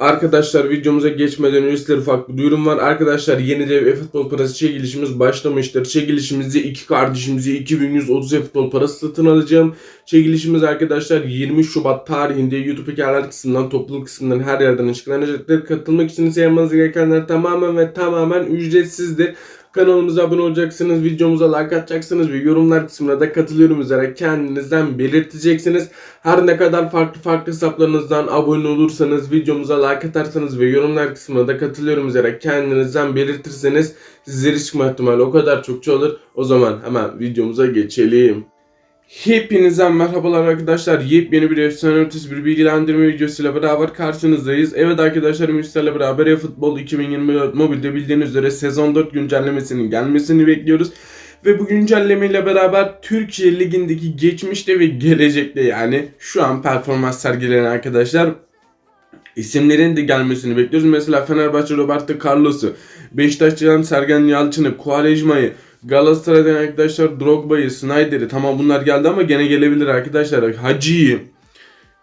Arkadaşlar videomuza geçmeden önce sizlere ufak bir duyurum var. Arkadaşlar yeni dev e-futbol parası çekilişimiz başlamıştır. Çekilişimizde iki kardeşimizi 2130 e-futbol parası satın alacağım. Çekilişimiz arkadaşlar 20 Şubat tarihinde YouTube hikayeler kısmından, topluluk kısmından her yerden açıklanacaktır. Katılmak için ise yapmanız gerekenler tamamen ve tamamen ücretsizdir. Kanalımıza abone olacaksınız, videomuza like atacaksınız ve yorumlar kısmına da katılıyorum üzere kendinizden belirteceksiniz. Her ne kadar farklı farklı hesaplarınızdan abone olursanız, videomuza like atarsanız ve yorumlar kısmına da katılıyorum üzere kendinizden belirtirseniz sizlere çıkma ihtimali o kadar çokça olur. O zaman hemen videomuza geçelim. Hepinize merhabalar arkadaşlar. Yepyeni bir efsane ötesi bir bilgilendirme videosuyla beraber karşınızdayız. Evet arkadaşlar Müstel'le beraber eFootball 2024 mobilde bildiğiniz üzere sezon 4 güncellemesinin gelmesini bekliyoruz. Ve bu güncellemeyle beraber Türkiye Ligi'ndeki geçmişte ve gelecekte yani şu an performans sergileyen arkadaşlar isimlerin de gelmesini bekliyoruz. Mesela Fenerbahçe Roberto Carlos'u, Beşiktaş'tan Sergen Yalçın'ı, Kualejma'yı, Galatasaray'dan arkadaşlar Drogba'yı, Snyder'i tamam bunlar geldi ama gene gelebilir arkadaşlar. Hacı'yı.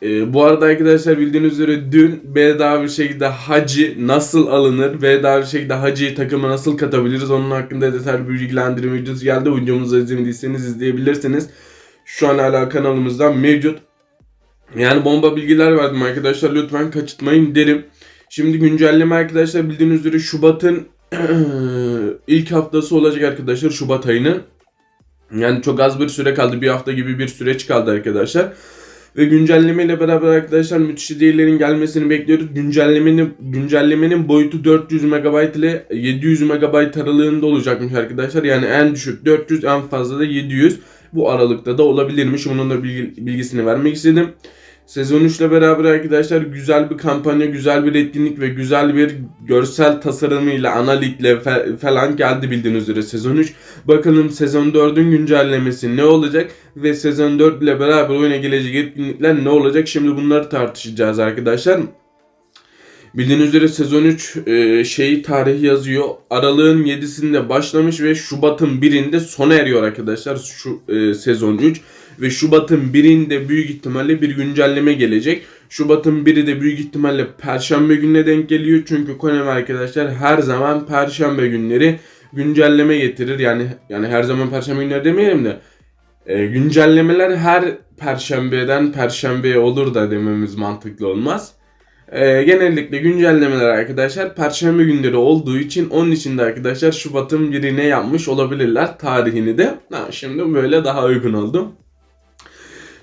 Ee, bu arada arkadaşlar bildiğiniz üzere dün bedava bir şekilde Hacı nasıl alınır, bedava bir şekilde Hacı'yı takıma nasıl katabiliriz onun hakkında detaylı bir bilgilendirme videosu geldi. Videomuzu izlemediyseniz izleyebilirsiniz. Şu an hala kanalımızda mevcut. Yani bomba bilgiler verdim arkadaşlar lütfen kaçırtmayın derim. Şimdi güncelleme arkadaşlar bildiğiniz üzere Şubat'ın ilk haftası olacak arkadaşlar Şubat ayının. Yani çok az bir süre kaldı. Bir hafta gibi bir süreç kaldı arkadaşlar. Ve güncelleme ile beraber arkadaşlar müthiş hediyeler'in gelmesini bekliyoruz. Güncellemenin güncellemenin boyutu 400 MB ile 700 MB aralığında olacakmış arkadaşlar. Yani en düşük 400 en fazla da 700. Bu aralıkta da olabilirmiş. Bunun da bilgi, bilgisini vermek istedim. Sezon 3 ile beraber arkadaşlar güzel bir kampanya, güzel bir etkinlik ve güzel bir görsel tasarımıyla, analitle falan geldi bildiğiniz üzere sezon 3. Bakalım sezon 4'ün güncellemesi ne olacak ve sezon 4 ile beraber oyuna gelecek etkinlikler ne olacak? Şimdi bunları tartışacağız arkadaşlar. Bildiğiniz üzere sezon 3 e, şeyi tarihi yazıyor. Aralığın 7'sinde başlamış ve Şubat'ın 1'inde sona eriyor arkadaşlar şu e, sezon 3 ve Şubat'ın birinde büyük ihtimalle bir güncelleme gelecek. Şubat'ın biri de büyük ihtimalle Perşembe gününe denk geliyor. Çünkü Konami arkadaşlar her zaman Perşembe günleri güncelleme getirir. Yani yani her zaman Perşembe günleri demeyelim de e, güncellemeler her Perşembeden Perşembeye olur da dememiz mantıklı olmaz. E, genellikle güncellemeler arkadaşlar Perşembe günleri olduğu için onun için de arkadaşlar Şubat'ın birine yapmış olabilirler tarihini de. Ha, şimdi böyle daha uygun oldu.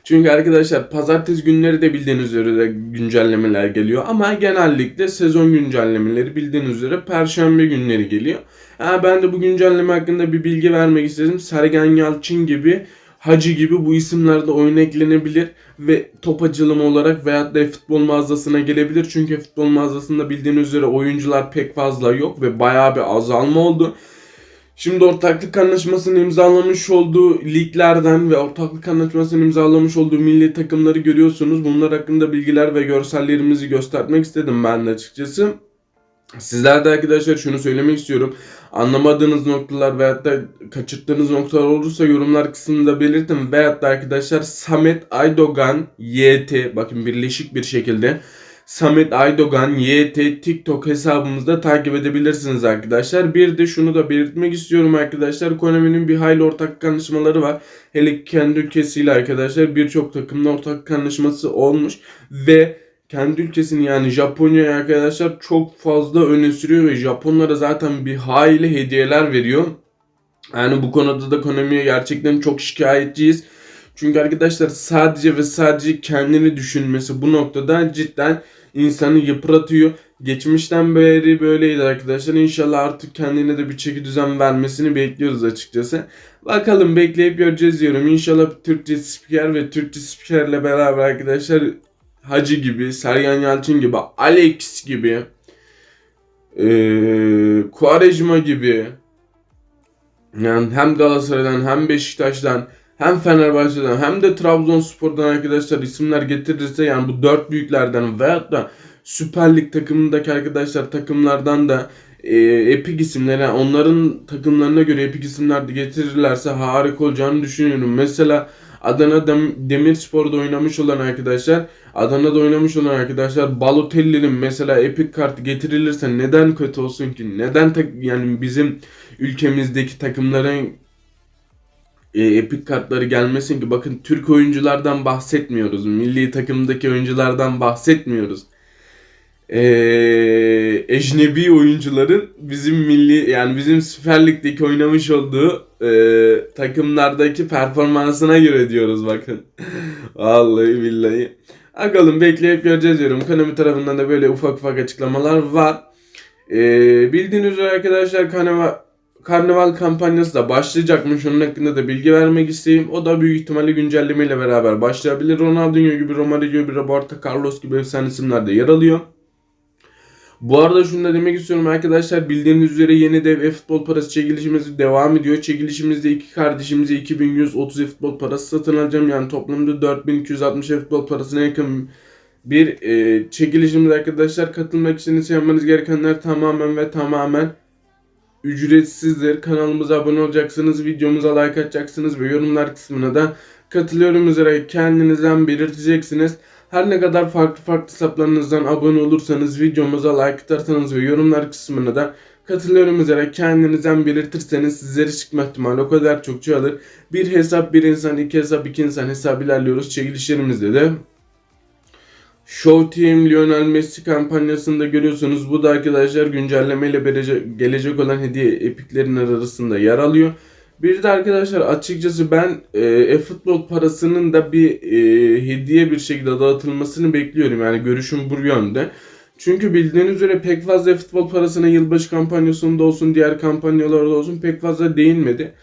Çünkü arkadaşlar pazartesi günleri de bildiğiniz üzere güncellemeler geliyor ama genellikle sezon güncellemeleri bildiğiniz üzere perşembe günleri geliyor. Ha, ben de bu güncelleme hakkında bir bilgi vermek istedim. Sergen Yalçın gibi Hacı gibi bu isimler de oyuna eklenebilir ve top açılımı olarak veyahut da futbol mağazasına gelebilir. Çünkü futbol mağazasında bildiğiniz üzere oyuncular pek fazla yok ve bayağı bir azalma oldu. Şimdi ortaklık anlaşmasını imzalamış olduğu liglerden ve ortaklık anlaşmasını imzalamış olduğu milli takımları görüyorsunuz. Bunlar hakkında bilgiler ve görsellerimizi göstermek istedim ben de açıkçası. Sizler de arkadaşlar şunu söylemek istiyorum. Anlamadığınız noktalar veyahut da kaçırttığınız noktalar olursa yorumlar kısmında belirtin. Veyahut da arkadaşlar Samet Aydogan YT bakın birleşik bir şekilde Samet Aydogan YT TikTok hesabımızda takip edebilirsiniz arkadaşlar. Bir de şunu da belirtmek istiyorum arkadaşlar. Konami'nin bir hayli ortak anlaşmaları var. Hele kendi ülkesiyle arkadaşlar birçok takımla ortak anlaşması olmuş ve kendi ülkesini yani Japonya'ya arkadaşlar çok fazla öne sürüyor ve Japonlara zaten bir hayli hediyeler veriyor. Yani bu konuda da Konami'ye gerçekten çok şikayetçiyiz. Çünkü arkadaşlar sadece ve sadece kendini düşünmesi bu noktada cidden insanı yıpratıyor. Geçmişten beri böyleydi arkadaşlar. İnşallah artık kendine de bir çeki düzen vermesini bekliyoruz açıkçası. Bakalım bekleyip göreceğiz diyorum. İnşallah Türkçe spiker ve Türkçe spikerle beraber arkadaşlar Hacı gibi, Sergen Yalçın gibi, Alex gibi, ee, Quaresma gibi yani hem Galatasaray'dan hem Beşiktaş'tan hem Fenerbahçe'den hem de Trabzonspor'dan arkadaşlar isimler getirirse yani bu dört büyüklerden veyahut da Süper Lig takımındaki arkadaşlar takımlardan da e, epik isimler yani onların takımlarına göre epik isimler de getirirlerse harika olacağını düşünüyorum. Mesela Adana Dem- Demirspor'da oynamış olan arkadaşlar, Adana'da oynamış olan arkadaşlar Balotelli'nin mesela Epic kartı getirilirse neden kötü olsun ki? Neden yani bizim ülkemizdeki takımların e, epik kartları gelmesin ki bakın Türk oyunculardan bahsetmiyoruz. Milli takımdaki oyunculardan bahsetmiyoruz. E, ecnebi oyuncuların bizim milli yani bizim Süper Lig'deki oynamış olduğu e, takımlardaki performansına göre diyoruz bakın. Vallahi billahi. Bakalım bekleyip göreceğiz diyorum. Konami tarafından da böyle ufak ufak açıklamalar var. E, bildiğiniz üzere arkadaşlar Kanava Karnaval kampanyası da başlayacakmış. Onun hakkında da bilgi vermek isteyeyim. O da büyük ihtimalle güncellemeyle beraber başlayabilir. Ronaldinho gibi, Romario gibi, Roberto Carlos gibi efsane isimler de yer alıyor. Bu arada şunu da demek istiyorum arkadaşlar. Bildiğiniz üzere yeni dev e-futbol parası çekilişimiz devam ediyor. Çekilişimizde iki kardeşimize 2130 e-futbol parası satın alacağım. Yani toplamda 4260 e-futbol parasına yakın bir e, çekilişimiz arkadaşlar. Katılmak için yapmanız gerekenler tamamen ve tamamen ücretsizdir. Kanalımıza abone olacaksınız, videomuza like atacaksınız ve yorumlar kısmına da katılıyorum üzere kendinizden belirteceksiniz. Her ne kadar farklı farklı hesaplarınızdan abone olursanız, videomuza like atarsanız ve yorumlar kısmına da katılıyorum üzere kendinizden belirtirseniz sizlere çıkma ihtimali o kadar çok çoğalır. Bir hesap bir insan, iki hesap iki insan hesap ilerliyoruz çekilişlerimizde de. Show Team Lionel Messi kampanyasında görüyorsunuz. Bu da arkadaşlar güncellemeyle gelecek olan hediye epiklerin arasında yer alıyor. Bir de arkadaşlar açıkçası ben e, e-futbol parasının da bir e, hediye bir şekilde dağıtılmasını bekliyorum. Yani görüşüm bu yönde. Çünkü bildiğiniz üzere pek fazla e-futbol parasına yılbaşı kampanyasında olsun diğer kampanyalarda olsun pek fazla değinmedi.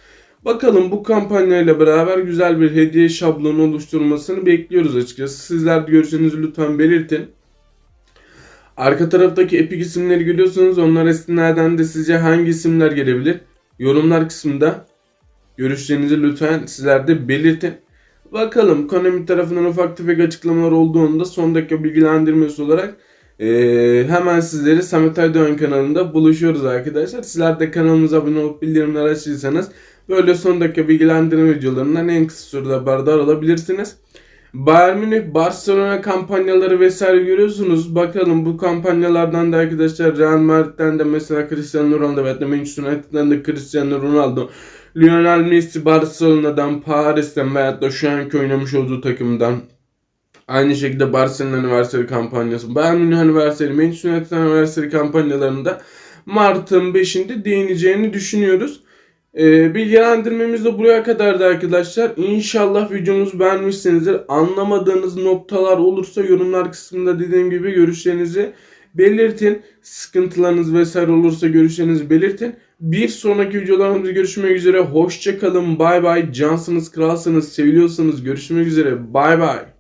Bakalım bu kampanyayla beraber güzel bir hediye şablonu oluşturmasını bekliyoruz açıkçası. Sizler de görüşlerinizi lütfen belirtin. Arka taraftaki epik isimleri görüyorsunuz. Onlar istinaden de sizce hangi isimler gelebilir? Yorumlar kısmında görüşlerinizi lütfen sizler de belirtin. Bakalım Konami tarafından ufak tefek açıklamalar olduğunda son dakika bilgilendirmesi olarak eee, hemen sizleri Samet Aydoğan kanalında buluşuyoruz arkadaşlar. Sizler de kanalımıza abone olup bildirimleri açtıysanız Böyle son dakika bilgilendirme videolarından en kısa sürede haberdar olabilirsiniz. Bayern Münih, Barcelona kampanyaları vesaire görüyorsunuz. Bakalım bu kampanyalardan da arkadaşlar Real Madrid'den de mesela Cristiano Ronaldo ve Manchester United'den de Cristiano Ronaldo, Lionel Messi Barcelona'dan, Paris'ten veyahut da şu anki oynamış olduğu takımdan Aynı şekilde Barcelona Anniversary kampanyası, Bayern Münih Anniversary, Manchester United Anniversary kampanyalarında Mart'ın 5'inde değineceğini düşünüyoruz. Ee, bilgilendirmemiz de buraya kadardı arkadaşlar. İnşallah videomuzu beğenmişsinizdir. Anlamadığınız noktalar olursa yorumlar kısmında dediğim gibi görüşlerinizi belirtin. Sıkıntılarınız vesaire olursa görüşlerinizi belirtin. Bir sonraki videolarımızda görüşmek üzere. Hoşçakalın. Bay bay. Cansınız, kralsınız, seviliyorsanız görüşmek üzere. Bay bay.